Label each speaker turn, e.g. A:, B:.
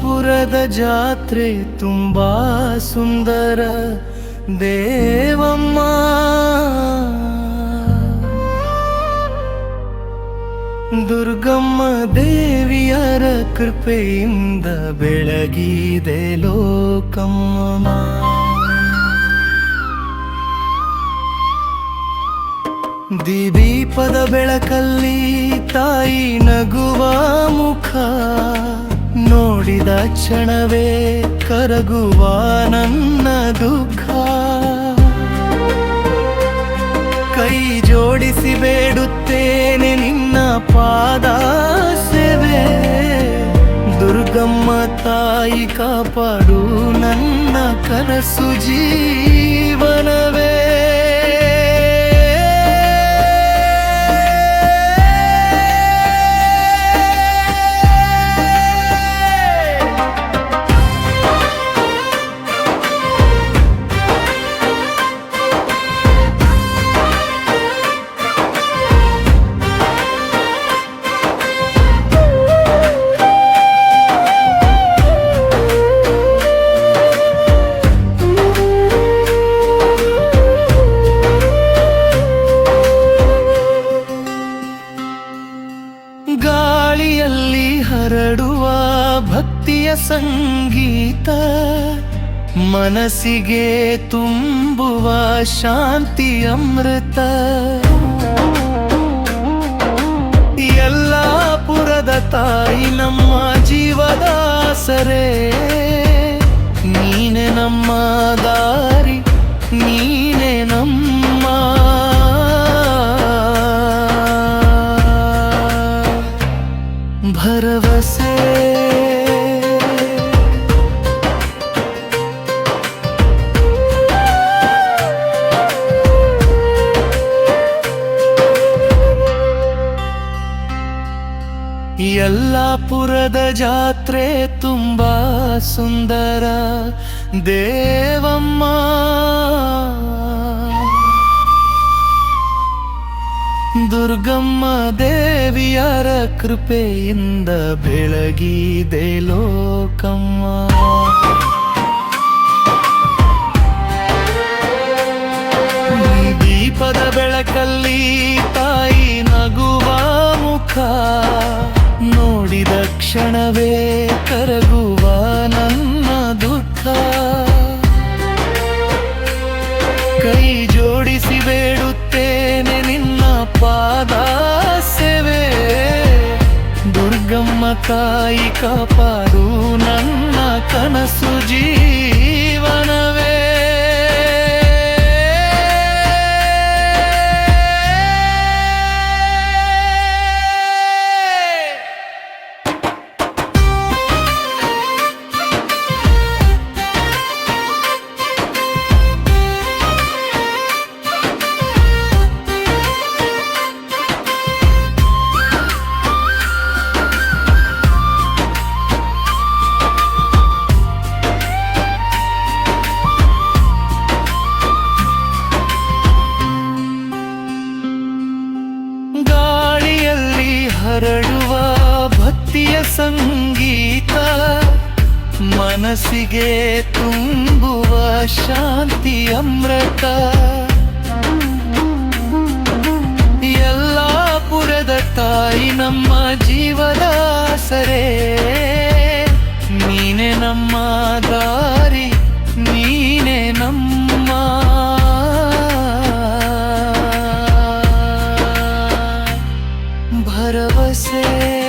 A: ಯಲ್ಲಾಪುರದ ಜಾತ್ರೆ ತುಂಬಾ ಸುಂದರ. ದೇವಮ್ಮ. ದುರ್ಗಮ್ಮ ದೇವಿಯರ ಕೃಪೆಯಿಂದ ಬೆಳಗಿದೆ ಲೋಕಮ್ಮ ದಿದೀಪದ ಬೆಳಕಲ್ಲಿ ತಾಯಿ ನಗುವ ಮುಖ. ನೋಡಿದ ಕ್ಷಣವೇ ಕರಗುವ ನನ್ನ ದುಃಖ. ಕೈ ಜೋಡಿಸಿ ಬೇಡುತ್ತೇನೆ ನಿನ್ನ ಪಾದ ಸೇವೆ ದುರ್ಗಮ್ಮ ತಾಯಿ ಕಾಪಾಡು ನನ್ನ ಕನಸು ಜೀವನವೇ ಭಕ್ತಿಯ ಸಂಗೀತ ಮನಸ್ಸಿಗೆ ತುಂಬುವ ಶಾಂತಿ ಅಮೃತ. ಪುರದ ತಾಯಿ ನಮ್ಮ ಜೀವದಾಸರೇ ಸರೆ ನೀನೆ ನಮ್ಮ ಯಲ್ಲಾಪುರದ ಜಾತ್ರೆ ತುಂಬ ಸುಂದರ. ದೇವಮ್ಮ. ದುರ್ಗಮ್ಮ ದೇವಿಯರ ಕೃಪೆಯಿಂದ ಬೆಳಗಿದೆ ಲೋಕಮ್ಮ. ದೀಪದ ಬೆಳಕಲ್ಲಿ ತಾಯಿ ನಗುವ ಮುಖ. ಕ್ಷಣವೇ ಕರಗುವ ನನ್ನ ದುಃಖ. ಕೈ ಜೋಡಿಸಿ ಬೇಡುತ್ತೇನೆ ನಿನ್ನ ಪಾದ ಸೇವೆ. ದುರ್ಗಮ್ಮ ತಾಯಿ ಕಾಪಾಡು ನನ್ನ ಕನಸು ಜೀವನವೇ ಸಂಗೀತ ಮನಸ್ಸಿಗೆ ತುಂಬುವ ಶಾಂತಿ ಅಮೃತ. ಪುರದ ತಾಯಿ ನಮ್ಮ ಜೀವದ ಸರೆ ನೀನೆ ನಮ್ಮ ದಾರಿ, ನೀನೆ ನಮ್ಮ ಭರವಸೆ.